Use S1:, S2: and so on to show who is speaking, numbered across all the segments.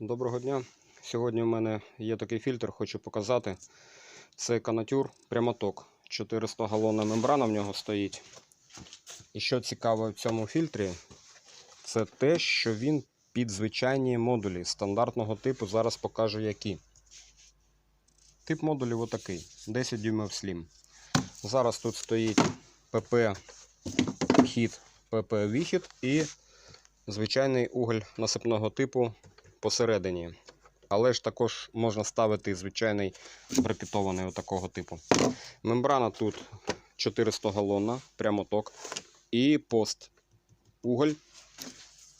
S1: Доброго дня. Сьогодні у мене є такий фільтр, хочу показати. Це канатюр прямоток. 400 галонна мембрана в нього стоїть. І що цікаво в цьому фільтрі, це те, що він під звичайні модулі стандартного типу. Зараз покажу які. Тип модулів отакий: 10 дюймів Slim. Зараз тут стоїть pp вхід, pp вихід і звичайний уголь насипного типу посередині. Але ж також можна ставити звичайний брикетований такого типу. Мембрана тут 400 галонна, прямоток. І пост уголь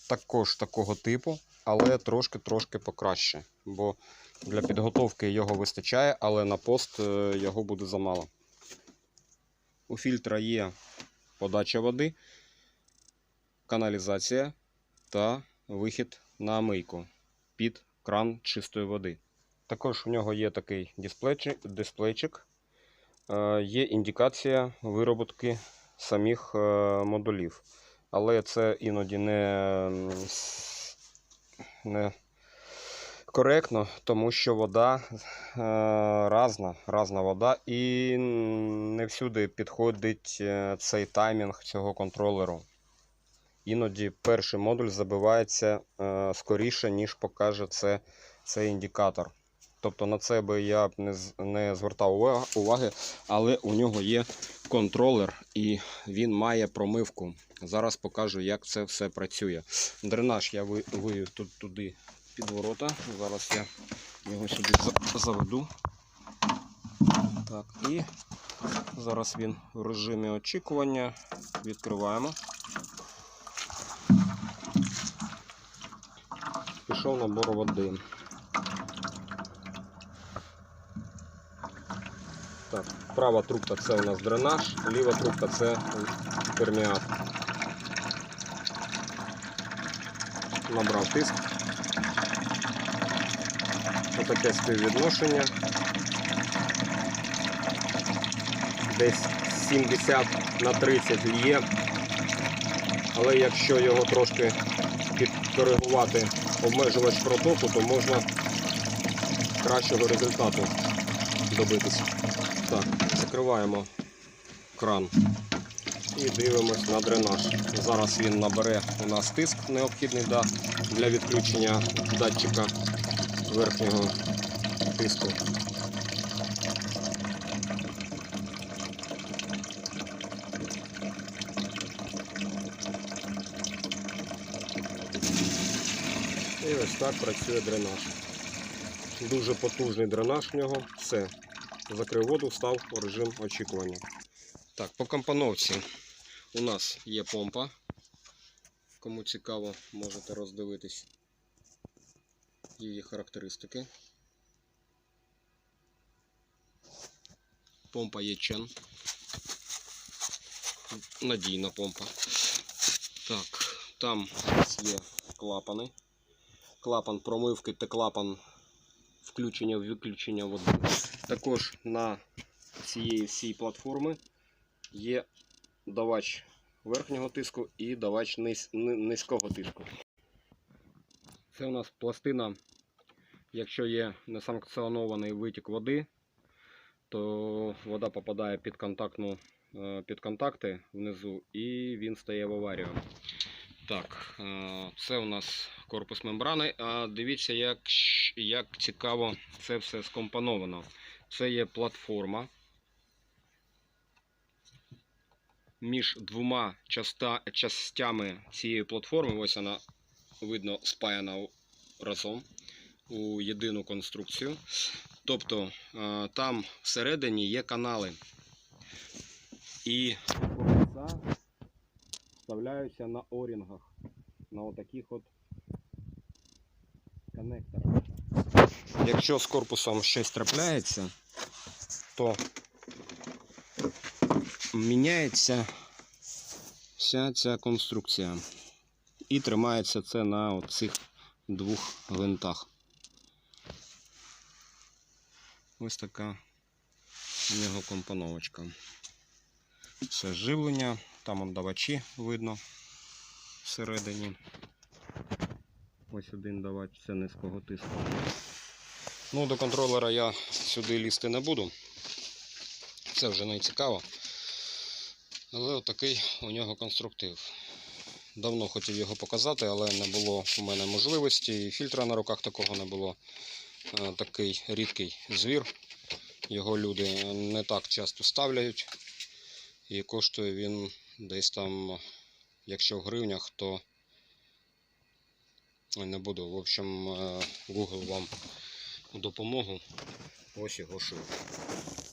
S1: також такого типу, але трошки-трошки покраще. Бо для підготовки його вистачає, але на пост е, його буде замало. У фільтра є подача води, каналізація та вихід на мийку під кран чистої води. Також у нього є такий дисплейчик. Е, є індикація вироботки самих е, модулів. Але це іноді не, не коректно, тому що вода е, разна, разна вода, і не всюди підходить цей таймінг цього контролеру. Іноді перший модуль забивається е, скоріше, ніж покаже це, цей індикатор. Тобто на це би я б не, не звертав уваги, але у нього є контролер і він має промивку. Зараз покажу, як це все працює. Дренаж я ви- вивів тут туди під ворота. Зараз я його сюди заведу. Так, і зараз він в режимі очікування. Відкриваємо. Пішов набор води. Так, права трубка це у нас дренаж, ліва трубка це перміат. Набрав тиск. Отаке співвідношення. Десь 70 на 30 лє. Але якщо його трошки підкоригувати обмежувач протоку, то можна кращого результату добитися. Так, закриваємо кран і дивимось на дренаж. Зараз він набере у нас тиск необхідний для відключення датчика верхнього тиску. Ось так працює дренаж. Дуже потужний дренаж в нього. Все. Закрив воду, став у режим очікування. Так, по компоновці у нас є помпа. Кому цікаво, можете роздивитись її характеристики. Помпа є чен. Надійна помпа. Так, там є клапани. Клапан промивки та клапан включення виключення води. Також на цієї всій платформи є давач верхнього тиску і давач низ- низького тиску. Це у нас пластина, якщо є несанкціонований витік води, то вода попадає під, контактну, е, під контакти внизу і він стає в аварію. Так, е, це у нас корпус мембрани. А дивіться, як, як цікаво це все скомпоновано. Це є платформа. Між двома часта, частями цієї платформи, ось вона видно спаяна разом у єдину конструкцію. Тобто е, там всередині є канали. І вставляються на орінгах, на отаких от коннекторах. Якщо з корпусом щось трапляється, то міняється вся ця конструкція. І тримається це на цих двох гвинтах. Ось така у нього компоновочка. Це живлення, там он давачі видно всередині. ось один давати, це низького тиску. Ну, до контролера я сюди лізти не буду. Це вже не цікаво. Але отакий у нього конструктив. Давно хотів його показати, але не було у мене можливості. І фільтра на руках такого не було. Такий рідкий звір. Його люди не так часто ставляють. І коштує він десь там, якщо в гривнях, то не буду. В общем, е, Google вам допомогу. Ось його шив.